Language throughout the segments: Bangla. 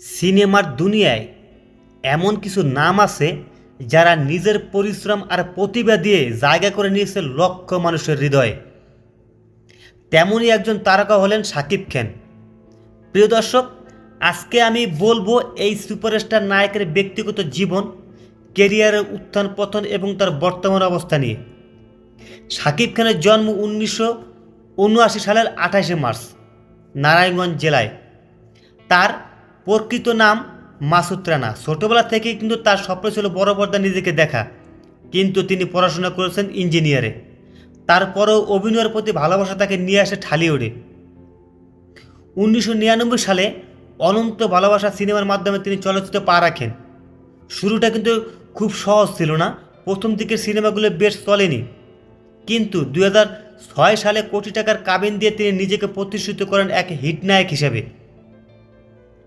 সিনেমার দুনিয়ায় এমন কিছু নাম আছে যারা নিজের পরিশ্রম আর প্রতিভা দিয়ে জায়গা করে নিয়েছে লক্ষ মানুষের হৃদয়ে। তেমনই একজন তারকা হলেন সাকিব খান। প্রিয় দর্শক, আজকে আমি বলব এই সুপারস্টার নায়কের ব্যক্তিগত জীবন কেরিয়ারের উত্থান পতন এবং তার বর্তমান অবস্থা নিয়ে। সাকিব খানের জন্ম উনিশশো উনআশি সালের আঠাশে মার্চ, নারায়ণগঞ্জ জেলায়। তার প্রকৃত নাম মাসুদ রানা ছোটবেলা থেকেই কিন্তু তার স্বপ্ন ছিল বড় পর্দা নিজেকে দেখা। কিন্তু তিনি পড়াশোনা করেছেন ইঞ্জিনিয়ারে। তারপরেও অভিনয়ের প্রতি ভালোবাসা তাকে নিয়ে আসে ঠালিউডে উনিশশো নিরানব্বই সালে অনন্ত ভালোবাসা সিনেমার মাধ্যমে তিনি চলচ্চিত্রে পা রাখেন। শুরুটা কিন্তু খুব সহজ ছিল না, প্রথম দিকের সিনেমাগুলো বেশ চলেনি। কিন্তু দুই সালে কোটি টাকার কাবিন দিয়ে তিনি নিজেকে প্রতিষ্ঠিত করেন এক হিট নায়ক হিসেবে।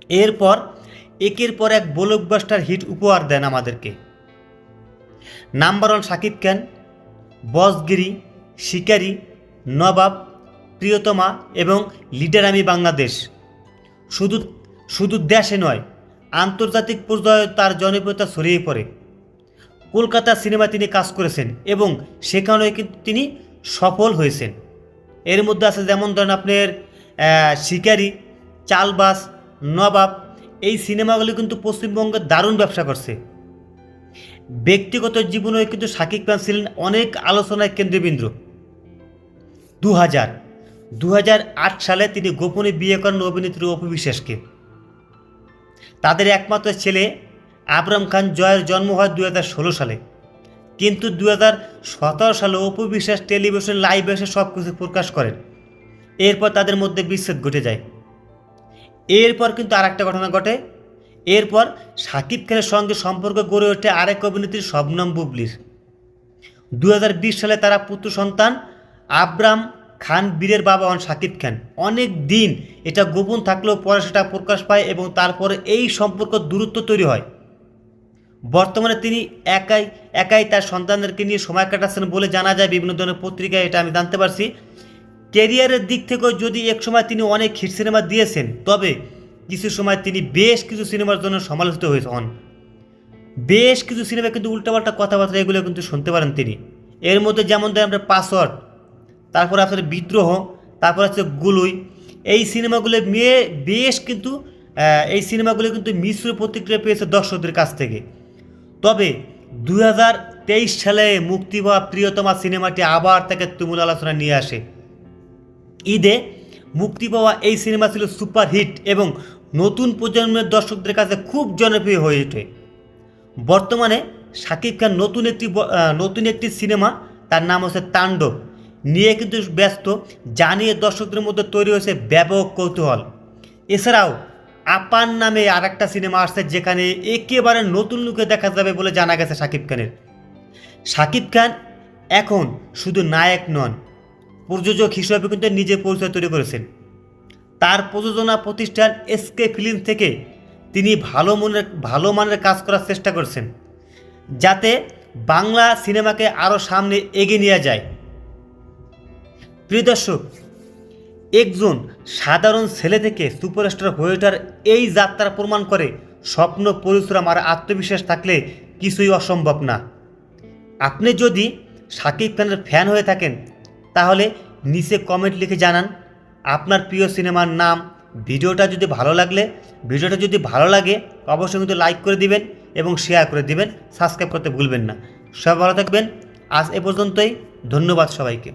এরপর একের পর এক ব্লকবাস্টার হিট উপহার দেন আমাদেরকে। নাম্বার ওয়ান শাকিব খান, বসগিরি, শিকারি, নবাব, প্রিয়তমা এবং লিডার আমি বাংলাদেশ। শুধু শুধু দেশে নয়, আন্তর্জাতিক পর্যায়ে তার জনপ্রিয়তা ছড়িয়ে পড়ে। কলকাতা সিনেমা তিনি কাজ করেছেন এবং সেখানে কিন্তু তিনি সফল হয়েছেন। এর মধ্যে আছে যেমন ধরেন আপনার শিকারি চালবাস নবাব, এই সিনেমাগুলি কিন্তু পশ্চিমবঙ্গে দারুণ ব্যবসা করছে। ব্যক্তিগত জীবনেও কিন্তু শাকিব খান ছিলেন অনেক আলোচনায় কেন্দ্রবিন্দু। দু হাজার দু সালে তিনি গোপনে বিয়ে করেন অভিনেত্রী অপু বিশ্বাসকে। তাদের একমাত্র ছেলে আবরাম খান জয়ের জন্ম হয় দু হাজার ষোলো সালে। কিন্তু দু হাজার সতেরো সালে অপু বিশ্বাস টেলিভিশন লাইভ এসে সব কিছু প্রকাশ করেন। এরপর তাদের মধ্যে বিচ্ছেদ ঘটে যায়। এরপর কিন্তু আর একটা ঘটনা ঘটে। এরপর সাকিব খানের সঙ্গে সম্পর্ক গড়ে ওঠে আরেক অভিনেত্রী শবনম বুবলির। দু সালে তারা পুত্র সন্তান আবরাম খান বীরের বাবা হন সাকিব খান। অনেক দিন এটা গোপন থাকলেও পরে সেটা প্রকাশ পায় এবং তারপরে এই সম্পর্ক দূরত্ব তৈরি হয়। বর্তমানে তিনি একাই একাই তার সন্তানদেরকে নিয়ে সময় কাটাচ্ছেন বলে জানা যায় বিভিন্ন ধরনের পত্রিকায়, এটা আমি জানতে পারছি। ক্যারিয়ারের দিক থেকেও যদি এক সময় তিনি অনেক হিট সিনেমা দিয়েছেন, তবে কিছু সময় তিনি বেশ কিছু সিনেমার জন্য সমালোচিত হয়ে হন। বেশ কিছু সিনেমা কিন্তু উল্টাপাল্টা কথাবার্তা এগুলো কিন্তু শুনতে পারেন তিনি। এর মধ্যে যেমন ধরেন আপনার পাসওয়ার্ড, তারপর আপনার বিদ্রোহ, তারপর আছে গুলুই। এই সিনেমাগুলো মেয়ে বেশ কিন্তু এই সিনেমাগুলো কিন্তু মিশ্র প্রতিক্রিয়া পেয়েছে দর্শকদের কাছ থেকে। তবে দু হাজার তেইশ সালে মুক্তি পাওয়া প্রিয়তমা সিনেমাটি আবার তাকে তুমুল আলোচনা নিয়ে আসে। ঈদে মুক্তি পাওয়া এই সিনেমা ছিল সুপার হিট এবং নতুন প্রজন্মের দর্শকদের কাছে খুব জনপ্রিয় হয়ে ওঠে। বর্তমানে শাকিব খান নতুন একটি নতুন একটি সিনেমা, তার নাম হচ্ছে তাণ্ডব। নিয়ে কিন্তু ব্যস্ত, জানিয়ে দর্শকদের মধ্যে তৈরি হয়েছে ব্যাপক কৌতূহল। এছাড়াও আপান নামে আর একটা সিনেমা আসছে যেখানে একেবারে নতুন লুকে দেখা যাবে বলে জানা গেছে শাকিব খানের। শাকিব খান এখন শুধু নায়ক নন প্রযোজক হিসেবে কিন্তু নিজের পরিচয় তৈরি করেছেন। তার প্রযোজনা প্রতিষ্ঠান এসকে ফিল্ম থেকে তিনি ভালো মনের, ভালো মানের কাজ করার চেষ্টা করছেন, যাতে বাংলা সিনেমাকে আরও সামনে এগিয়ে নিয়ে যায়। প্রিয় দর্শক, একজন সাধারণ ছেলে থেকে সুপারস্টার হয়ে ওঠার এই যাত্রা প্রমাণ করে স্বপ্ন, পরিশ্রম আর আত্মবিশ্বাস থাকলে কিছুই অসম্ভব না। আপনি যদি শাকিব খানের ফ্যান হয়ে থাকেন তাহলে নিচে কমেন্ট লিখে জানান আপনার প্রিয় সিনেমার নাম। ভিডিওটা যদি ভালো লাগলে, ভিডিওটা যদি ভালো লাগে, অবশ্যই কিন্তু লাইক করে দিবেন এবং শেয়ার করে দিবেন। সাবস্ক্রাইব করতে ভুলবেন না। সবাই ভালো থাকবেন। আজ এ পর্যন্তই। ধন্যবাদ সবাইকে।